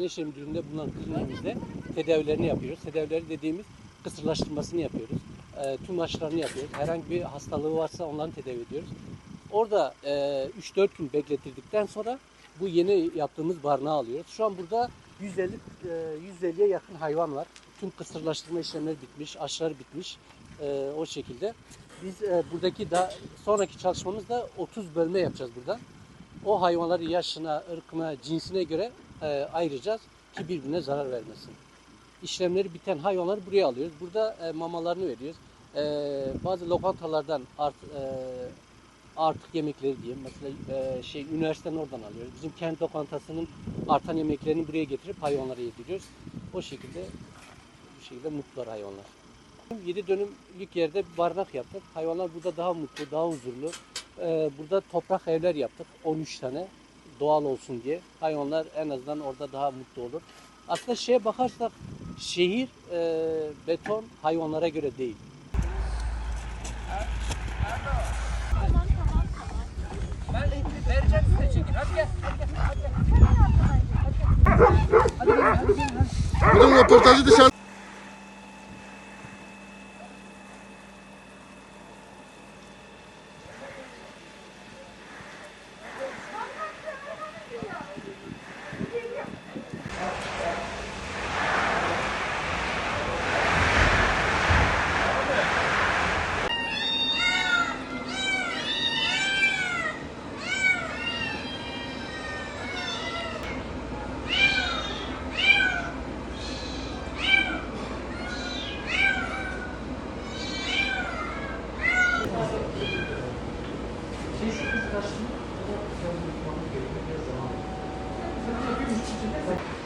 İşleri Müdürlüğü'nde bulunan kliniğimizde tedavilerini yapıyoruz. Tedavileri dediğimiz kısırlaştırmasını yapıyoruz. E, tüm aşılarını yapıyoruz. Herhangi bir hastalığı varsa onları tedavi ediyoruz. Orada e, 3-4 gün beklettirdikten sonra bu yeni yaptığımız barınağı alıyoruz. Şu an burada 150 e, 150'ye yakın hayvan var. Tüm kısırlaştırma işlemleri bitmiş, aşılar bitmiş e, o şekilde. Biz e, buradaki da sonraki çalışmamızda 30 bölme yapacağız burada. O hayvanları yaşına, ırkına, cinsine göre e, ayıracağız ki birbirine zarar vermesin. İşlemleri biten hayvanları buraya alıyoruz. Burada e, mamalarını veriyoruz. E, bazı lokantalardan art, e, artık yemekleri diyeyim. Mesela e, şey üniversiteden oradan alıyoruz. Bizim kent lokantasının artan yemeklerini buraya getirip hayvanlara yediriyoruz. O şekilde bu şekilde mutlular hayvanlar. 7 dönümlük yerde barınak yaptık. Hayvanlar burada daha mutlu, daha huzurlu. Ee, burada toprak evler yaptık. 13 tane doğal olsun diye. Hayvanlar en azından orada daha mutlu olur. Aslında şeye bakarsak şehir e, beton hayvanlara göre değil. Ben vereceğim size karşısında uzak tutmanın gerektiği zaman. Bir içinde